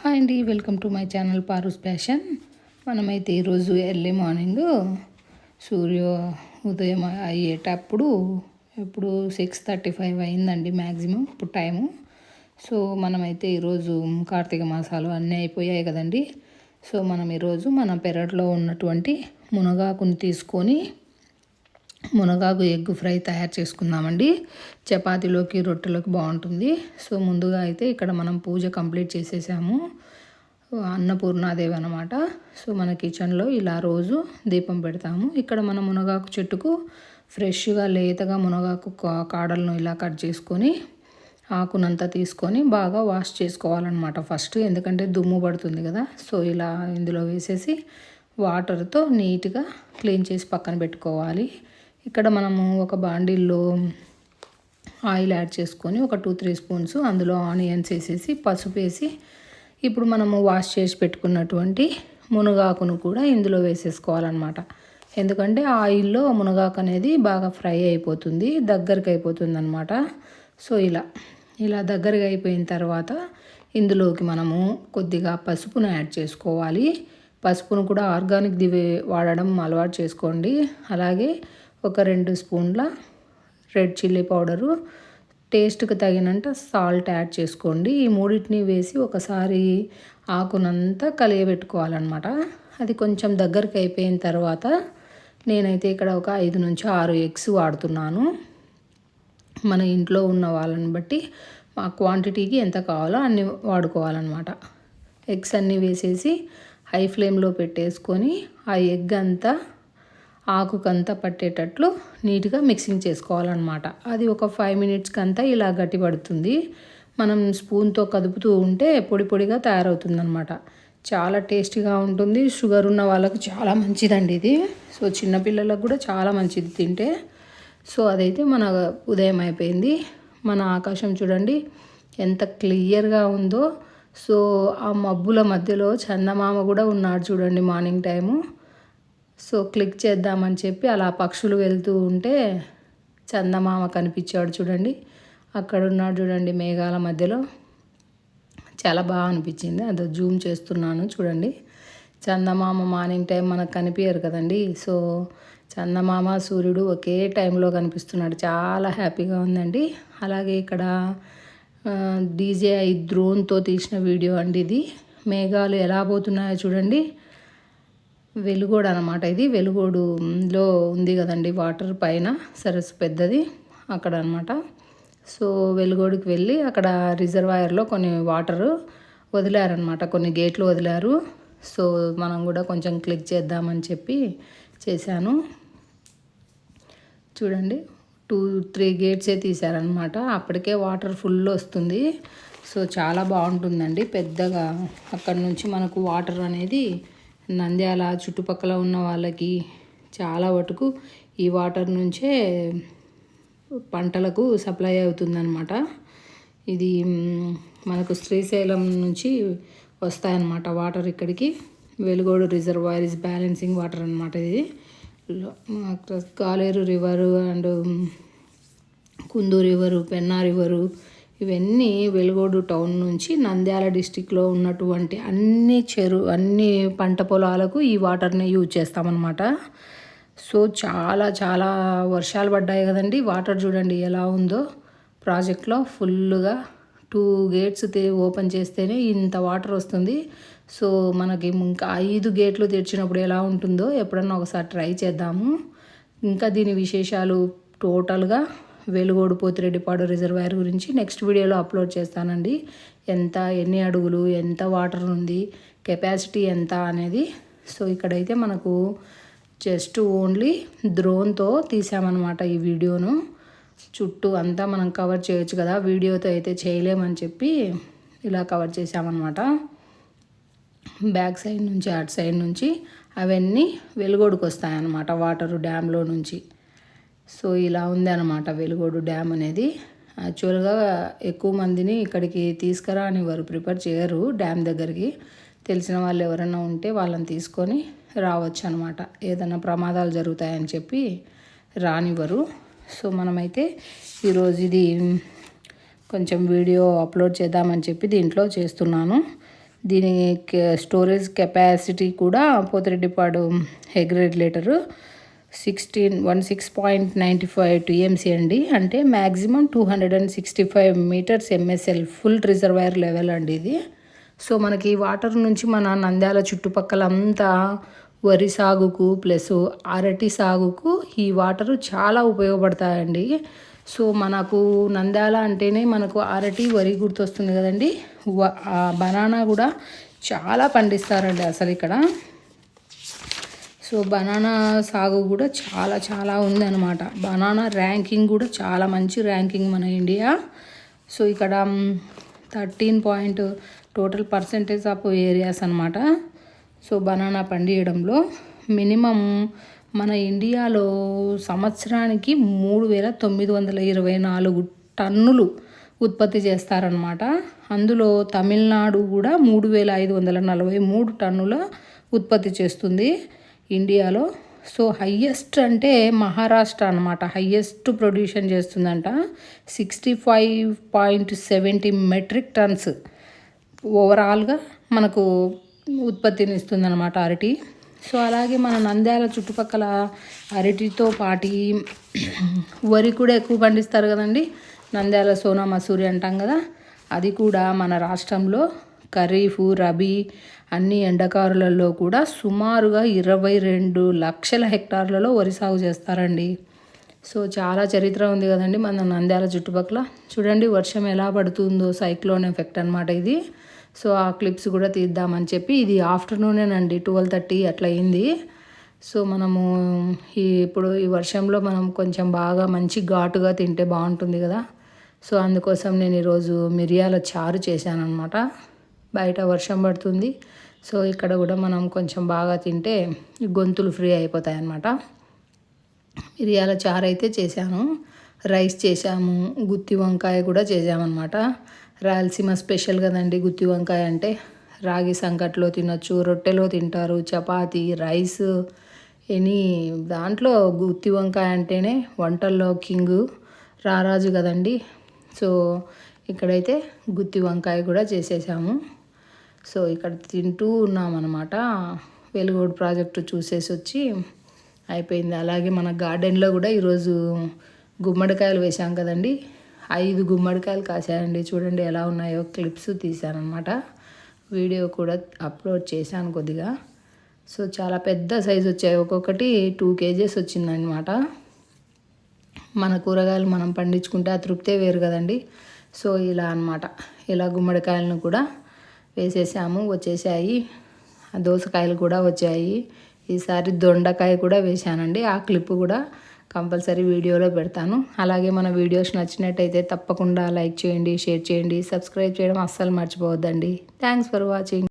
Hi అండి welcome to my channel Paru's passion మనమైతే ఈరోజు ఎర్లీ మార్నింగ్ సూర్య ఉదయం అయ్యేటప్పుడు ఇప్పుడు సిక్స్ థర్టీ ఫైవ్ అయిందండి మ్యాక్సిమం ఇప్పుడు టైము. సో మనమైతే ఈరోజు కార్తీక మాసాలు అన్నీ అయిపోయాయి కదండి. సో మనం ఈరోజు మన పెరట్లో ఉన్నటువంటి మునగాకుని తీసుకొని మునగాకు ఎగ్ ఫ్రై తయారు చేసుకుందామండి. చపాతీలోకి రొట్టెలోకి బాగుంటుంది. సో ముందుగా అయితే ఇక్కడ మనం పూజ కంప్లీట్ చేసేసాము. అన్నపూర్ణాదేవి అనమాట సో మన కిచెన్లో ఇలా రోజు దీపం పెడతాము. ఇక్కడ మన మునగాకు చెట్టుకు ఫ్రెష్గా లేతగా మునగాకు కాడలను ఇలా కట్ చేసుకొని ఆకునంతా తీసుకొని బాగా వాష్ చేసుకోవాలన్నమాట ఫస్ట్. ఎందుకంటే దుమ్ము పడుతుంది కదా. సో ఇలా ఇందులో వేసేసి వాటర్తో నీట్గా క్లీన్ చేసి పక్కన పెట్టుకోవాలి. ఇక్కడ మనము ఒక బాండిల్లో ఆయిల్ యాడ్ చేసుకొని ఒక టూ త్రీ స్పూన్స్ అందులో ఆనియన్స్ వేసేసి పసుపు వేసి ఇప్పుడు మనము వాష్ చేసి పెట్టుకున్నటువంటి మునగాకును కూడా ఇందులో వేసేసుకోవాలన్నమాట. ఎందుకంటే ఆయిల్లో మునగాకు అనేది బాగా ఫ్రై అయిపోతుంది దగ్గరికి అయిపోతుంది అనమాట సో ఇలా ఇలా దగ్గరగా అయిపోయిన తర్వాత ఇందులోకి మనము కొద్దిగా పసుపును యాడ్ చేసుకోవాలి. పసుపును కూడా ఆర్గానిక్ దివే వాడడం అలవాటు చేసుకోండి. అలాగే ఒక రెండు స్పూన్ల రెడ్ చిల్లీ పౌడరు. టేస్ట్కి తగినంత సాల్ట్ యాడ్ చేసుకోండి. ఈ మూడింటిని వేసి ఒకసారి ఆకునంతా కలియబెట్టుకోవాలన్నమాట. అది కొంచెం దగ్గరికి అయిపోయిన తర్వాత నేనైతే ఇక్కడ ఒక ఐదు నుంచి ఆరు ఎగ్స్ వాడుతున్నాను. మన ఇంట్లో ఉన్న వాళ్ళని బట్టి మా క్వాంటిటీకి ఎంత కావాలో అన్ని వాడుకోవాలన్నమాట. ఎగ్స్ అన్నీ వేసేసి హై ఫ్లేమ్లో పెట్టేసుకొని ఆ ఎగ్ అంతా ఆకుకంతా పట్టేటట్లు నీట్గా మిక్సింగ్ చేసుకోవాలన్నమాట. అది ఒక ఫైవ్ మినిట్స్కి అంతా ఇలా గట్టిపడుతుంది మనం స్పూన్తో కదుపుతూ ఉంటే పొడి పొడిగా తయారవుతుందన్నమాట. చాలా టేస్టీగా ఉంటుంది. షుగర్ ఉన్న వాళ్ళకు చాలా మంచిదండి ఇది. సో చిన్నపిల్లలకు కూడా చాలా మంచిది తింటే. సో అదైతే మన ఉదయం అయిపోయింది. మన ఆకాశం చూడండి ఎంత క్లియర్గా ఉందో. సో ఆ మబ్బుల మధ్యలో చందమామ కూడా ఉన్నాడు చూడండి మార్నింగ్ టైము. సో క్లిక్ చేద్దామని చెప్పి అలా పక్షులు వెళ్తూ ఉంటే చందమామ కనిపించాడు చూడండి. అక్కడ ఉన్నాడు చూడండి మేఘాల మధ్యలో. చాలా బాగా అనిపించింది. అది జూమ్ చేస్తున్నాను చూడండి. చందమామ మార్నింగ్ టైం మనకు కనిపించారు కదండి. సో చందమామ సూర్యుడు ఒకే టైంలో కనిపిస్తున్నాడు. చాలా హ్యాపీగా ఉందండి. అలాగే ఇక్కడ డీజే ఐ డ్రోన్తో తీసిన వీడియో అండి ఇది. మేఘాలు ఎలా పోతున్నాయో చూడండి. వెలుగోడు అనమాట ఇది. వెలుగోడులో ఉంది కదండి వాటర్ పైన. సరస్సు పెద్దది అక్కడ అనమాట సో వెలుగోడుకి వెళ్ళి అక్కడ రిజర్వాయర్లో కొన్ని వాటర్ వదిలారనమాట. కొన్ని గేట్లు వదిలారు. సో మనం కూడా కొంచెం క్లిక్ చేద్దామని చెప్పి చేశాను. చూడండి. టూ త్రీ గేట్సే తీశారనమాట. అప్పటికే వాటర్ ఫుల్ వస్తుంది. సో చాలా బాగుంటుందండి. పెద్దగా అక్కడ నుంచి మనకు వాటర్ అనేది నంద్యాల చుట్టుపక్కల ఉన్న వాళ్ళకి చాలా వరకు ఈ వాటర్ నుంచే పంటలకు సప్లై అవుతుందన్నమాట. ఇది మనకు శ్రీశైలం నుంచి వస్తాయన్నమాట వాటర్ ఇక్కడికి. Velugodu reservoir is balancing water అనమాట ఇది. Kaleru river and Kunduru river Penna river ఇవన్నీ వెలుగోడు టౌన్ నుంచి నంద్యాల డిస్టిక్లో ఉన్నటువంటి అన్ని చెరు అన్ని పంట పొలాలకు ఈ వాటర్ని యూజ్ చేస్తామన్నమాట. సో చాలా చాలా వర్షాలు పడ్డాయి కదండి. వాటర్ చూడండి ఎలా ఉందో. ప్రాజెక్ట్లో ఫుల్గా టూ గేట్స్ ఓపెన్ చేస్తేనే ఇంత వాటర్ వస్తుంది. సో మనకి ఇంకా ఐదు గేట్లు తెరిచినప్పుడు ఎలా ఉంటుందో ఎప్పుడన్నా ఒకసారి ట్రై చేద్దాము. ఇంకా దీని విశేషాలు టోటల్గా వెలుగోడు పోతిరెడ్డిపాడు రిజర్వాయర్ గురించి నెక్స్ట్ వీడియోలో అప్లోడ్ చేస్తానండి. ఎంత ఎన్ని అడుగులు ఎంత వాటర్ ఉంది కెపాసిటీ ఎంత అనేది. సో ఇక్కడైతే మనకు జస్ట్ ఓన్లీ డ్రోన్తో తీసామన్నమాట ఈ వీడియోను. చుట్టూ అంతా మనం కవర్ చేయొచ్చు కదా వీడియోతో అయితే చేయలేమని చెప్పి ఇలా కవర్ చేసామన్నమాట. బ్యాక్ సైడ్ నుంచి అటు సైడ్ నుంచి అవన్నీ వెలుగొడుకు వస్తాయన్నమాట వాటరు డ్యామ్లో నుంచి. సో ఇలా ఉంది అనమాట వెలుగోడు డ్యామ్ అనేది. యాక్చువల్గా ఎక్కువ మందిని ఇక్కడికి తీసుకురా అని వారు ప్రిపేర్ చేయరు డ్యామ్ దగ్గరికి. తెలిసిన వాళ్ళు ఎవరైనా ఉంటే వాళ్ళని తీసుకొని రావచ్చు అనమాట ఏదైనా ప్రమాదాలు జరుగుతాయని చెప్పి రానివ్వరు. సో మనమైతే ఈరోజు ఇది కొంచెం వీడియో అప్లోడ్ చేద్దామని చెప్పి దీంట్లో చేస్తున్నాను. దీని కె- స్టోరేజ్ కెపాసిటీ కూడా Pothireddypadu head regulator sixteen one six point ninety five TMC అండి అంటే maximum two hundred and sixty five metres MSL full reservoir level అండి ఇది. సో మనకి వాటర్ నుంచి మన నంద్యాల చుట్టుపక్కల అంతా వరి సాగుకు ప్లస్ అరటి సాగుకు ఈ వాటరు చాలా ఉపయోగపడతాయండి. సో మనకు నంద్యాల అంటేనే మనకు అరటి వరి గుర్తొస్తుంది కదండి. వ- బనానా కూడా చాలా పండిస్తారండి అసలు ఇక్కడ. సో బనానా సాగు కూడా చాలా చాలా ఉందన్నమాట. బనానా ర్యాంకింగ్ కూడా చాలా మంచి ర్యాంకింగ్ మన ఇండియా. సో ఇక్కడ thirteen point total percentage of areas అనమాట సో బనానా పండియడంలో మినిమం మన ఇండియాలో సంవత్సరానికి మూడు వేల తొమ్మిది వందల ఇరవై నాలుగు టన్నులు ఉత్పత్తి చేస్తారనమాట అందులో తమిళనాడు కూడా మూడు వేల ఐదు వందల నలభై మూడు టన్నుల ఉత్పత్తి చేస్తుంది. ఇండియాలో. సో హయ్యెస్ట్ అంటే మహారాష్ట్ర అనమాట హయ్యెస్ట్ ప్రొడ్యూషన్ చేస్తుందంట. Sixty five point seventy metric tons. ఓవరాల్గా మనకు ఉత్పత్తిని ఇస్తుందన్నమాట అరటి. సో అలాగే మన నంద్యాల చుట్టుపక్కల అరటితో పాటి వరి కూడా ఎక్కువ పండిస్తారు కదండి. నంద్యాల సోనా మసూరి అంటాం కదా. అది కూడా మన రాష్ట్రంలో ఖరీఫ్ రబీ అన్ని ఎండకారులలో కూడా సుమారుగా ఇరవై రెండు లక్షల హెక్టార్లలో వరి సాగు చేస్తారండి. సో చాలా చరిత్ర ఉంది కదండి మన నంద్యాల చుట్టుపక్కల. చూడండి వర్షం ఎలా పడుతుందో సైక్లోన్ ఎఫెక్ట్ అనమాట ఇది. సో ఆ క్లిప్స్ కూడా తీద్దామని చెప్పి ఇది ఆఫ్టర్నూనేనండి ట్వెల్వ్ థర్టీ అట్లా అయింది. సో మనము ఈ ఇప్పుడు ఈ వర్షంలో మనం కొంచెం బాగా మంచి ఘాటుగా తింటే బాగుంటుంది కదా. సో అందుకోసం నేను ఈరోజు మిరియాల చారు చేశాను అనమాట బయట వర్షం పడుతుంది. సో ఇక్కడ కూడా మనం కొంచెం బాగా తింటే గొంతులు ఫ్రీ అయిపోతాయి అన్నమాట మిరియాల చారు అయితే చేశాను. రైస్ చేశాము. గుత్తి వంకాయ కూడా చేసామన్నమాట రాయలసీమ స్పెషల్ కదండి గుత్తి వంకాయ అంటే. రాగి సంకట్లో తినొచ్చు రొట్టెలో తింటారు చపాతి రైస్ ఎనీ దాంట్లో గుత్తి వంకాయ అంటేనే వంటల్లో కింగ్ రారాజు కదండి. సో ఇక్కడైతే గుత్తి వంకాయ కూడా చేసేసాము. సో ఇక్కడ తింటూ ఉన్నామన్నమాట. వెలుగోడు ప్రాజెక్టు చూసేసి వచ్చి అయిపోయింది. అలాగే మన గార్డెన్లో కూడా ఈరోజు గుమ్మడికాయలు వేసాం కదండి. ఐదు గుమ్మడికాయలు కాసాయండి చూడండి ఎలా ఉన్నాయో క్లిప్స్ తీశానమాట వీడియో కూడా అప్లోడ్ చేశాను కొద్దిగా. సో చాలా పెద్ద సైజు వచ్చాయి. ఒక్కొక్కటి టూ కేజెస్ వచ్చిందనమాట మన కూరగాయలు మనం పండించుకుంటే ఆ తృప్తే వేరు కదండి. సో ఇలా అన్నమాట. ఇలా గుమ్మడికాయలను కూడా వేసేసాము వచ్చేసాయి. ఆ దోసకాయలు కూడా వచ్చాయి. ఈసారి దొండకాయ కూడా వేశానండి. ఆ క్లిప్ కూడా కంపల్సరీ వీడియోలో పెడతాను. అలాగే మన వీడియోస్ నచ్చినట్టయితే తప్పకుండా లైక్ చేయండి షేర్ చేయండి సబ్స్క్రైబ్ చేయడం అస్సలు మర్చిపోవద్దండి. Thanks for watching.